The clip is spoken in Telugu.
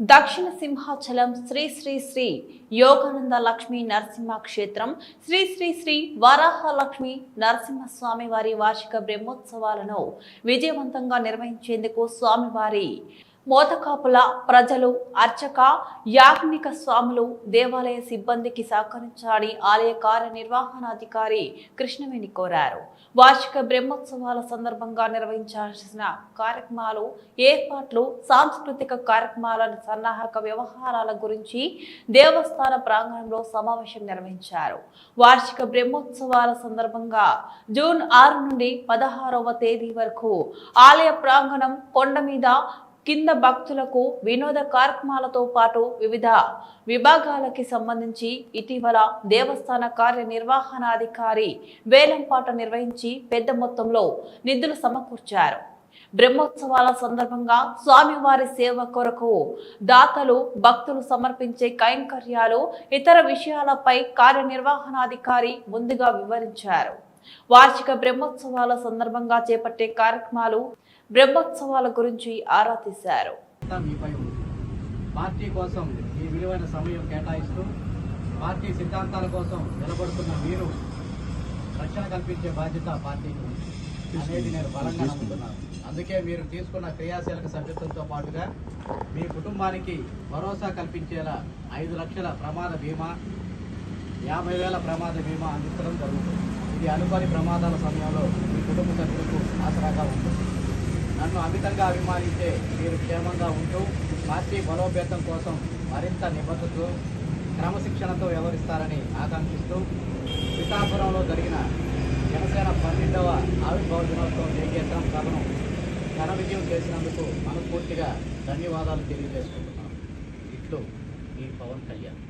దక్షిణ సింహాచలం శ్రీ శ్రీ శ్రీ యోగానంద లక్ష్మీ నరసింహ క్షేత్రం శ్రీ శ్రీ శ్రీ వరాహ నరసింహ నరసింహస్వామి వారి వార్షిక బ్రహ్మోత్సవాలను విజయవంతంగా నిర్వహించేందుకు స్వామివారి మోతకాపుల ప్రజలు అర్చక యాజ్ఞిక స్వాములు దేవాలయ సిబ్బందికి సహకరించాలని ఆలయ కార్యనిర్వహణాధికారి కృష్ణవేణి కోరారు. వార్షిక బ్రహ్మోత్సవాల సందర్భంగా నిర్వహించాల్సిన కార్యక్రమాలు ఏర్పాట్లు సాంస్కృతిక కార్యక్రమాల సన్నాహక వ్యవహారాల గురించి దేవస్థాన ప్రాంగణంలో సమావేశం నిర్వహించారు. వార్షిక బ్రహ్మోత్సవాల సందర్భంగా జూన్ ఆరు నుండి పదహారవ తేదీ వరకు ఆలయ ప్రాంగణం కొండ మీద కింద భక్తులకు వినోద కార్యక్రమాలతో పాటు వివిధ విభాగాలకి సంబంధించి ఇటీవల దేవస్థాన కార్యనిర్వహణాధికారి వేలంపాట నిర్వహించి పెద్ద మొత్తంలో నిధులు సమకూర్చారు. బ్రహ్మోత్సవాల సందర్భంగా స్వామివారి సేవ కొరకు దాతలు భక్తులు సమర్పించే కైంకర్యాలు ఇతర విషయాలపై కార్యనిర్వహణాధికారి ముందుగా వివరించారు. వార్షిక బ్రహ్మోత్సవాల సందర్భంగా చేపట్టే కార్యక్రమాలు బ్రహ్మోత్సవాల గురించి ఆరా తీశారు. పార్టీ కోసం ఈ విలువైన సమయం కేటాయిస్తూ పార్టీ సిద్ధాంతాల కోసం నిలబడుతున్న మీరు రక్షణ కల్పించే బాధ్యత పార్టీకి అనేది నేను బలంగా నమ్ముతున్నాను. అందుకే మీరు తీసుకున్న క్రియాశీలక సభ్యత్వంతో పాటుగా మీ కుటుంబానికి భరోసా కల్పించేలా ఐదు లక్షల ప్రమాద బీమా యాభై వేల ప్రమాద బీమా అందించడం జరుగుతుంది. ఈ అనుకోని ప్రమాదాల సమయంలో మీ కుటుంబ సభ్యులకు ఆసరాగా ఉంటుంది నన్ను అమితంగా అభిమానించే మీరు క్షేమంగా ఉంటూ పార్టీ బలోపేతం కోసం మరింత నిబద్ధతతో క్రమశిక్షణతో వ్యవహరిస్తారని ఆకాంక్షిస్తూ పిఠాపురంలో జరిగిన జనసేన పన్నెండవ ఆవిర్భావ దినోత్సవం జయకేత్రం సభను ఘన విజయం చేసినందుకు మనస్ఫూర్తిగా ధన్యవాదాలు తెలియజేసుకుంటున్నాను. ఇట్లు ఈ పవన్ కళ్యాణ్.